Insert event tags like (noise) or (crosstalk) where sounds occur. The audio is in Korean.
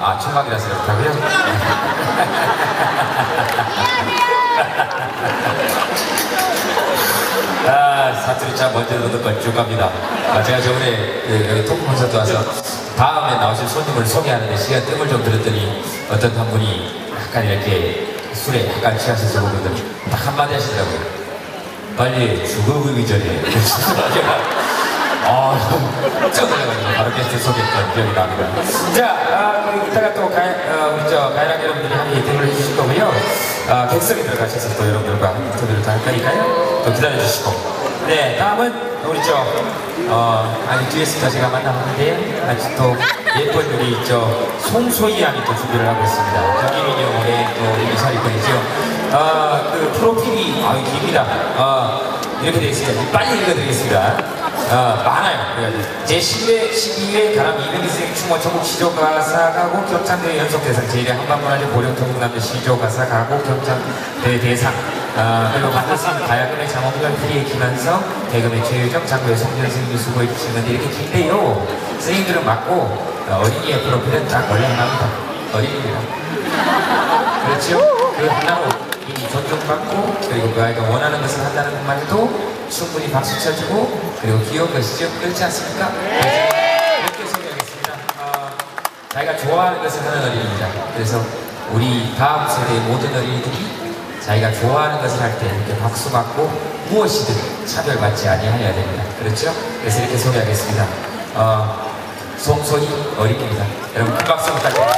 아, 총각이라서 그렇다고요? 아, 사투리 참 먼저 듣는 걸쭉 갑니다. 아, 제가 저번에 그 여기 토크 콘서트 와서 다음에 나오실 손님을 소개하는데 시간 뜸을 좀 들었더니 어떤 한 분이 약간 이렇게 술에 약간 취하셔서 그러거든 딱 한마디 하시더라고요. 빨리 죽어보기 전에. (laughs) 아, 깜짝 놀라가지고 게스트 소개했던 기억이 납니다. 자, 아, 이따가 또 가, 어, 우리 저 가야랑 여러분들이 함께 인터뷰를 해주실 거고요. 아, 객석에 들어가셔서 또 여러분들과 인터뷰를 다할 거니까요. 또 기다려주시고. 네, 다음은 우리 저, 어, 아니 뒤에서 제가 만나봤는데 아주 또 예쁜 우리 저 송소희 양이 또 준비를 하고 있습니다. 김민영의 또 이사리권이죠. 아, 그 프로필이 아유 깁니다. 아, 이렇게 되어 있습니다. 빨리 읽어드리겠습니다. 어, 많아요. 그래가지고 제12회, 12회 가람 200인생 충원 전국 시조 가사 가곡 격장대회 연속 대상 제1회 한반문화재 보령 통북남대 시조 가사 가곡 격장대회 대상 어, 그리고 만났습니다. 가야금의 장원별 피리의 김한성 대금의 최유정 장구의 선생님 수고해 주시는데 이렇게 긴데요. 선생님들은 맞고 어, 어린이의 프로필은 딱 원래 하나입니다. 어린이입니다. 그렇죠? 그 하나로 이미 존중받고 그리고 그 아이가 원하는 것을 한다는 것만 해도 충분히 박수 쳐주고 그리고 귀여운 것이죠. 그렇지 않습니까? 네. 이렇게 소개하겠습니다. 어, 자기가 좋아하는 것을 하는 어린이입니다. 그래서 우리 다음 세대의 모든 어린이들이 자기가 좋아하는 것을 할 때 이렇게 박수 받고 무엇이든 차별받지 아니하여야 됩니다. 그렇죠? 그래서 이렇게 소개하겠습니다. 어, 송소희 어린이입니다. 여러분 큰 박수 부탁드립니다.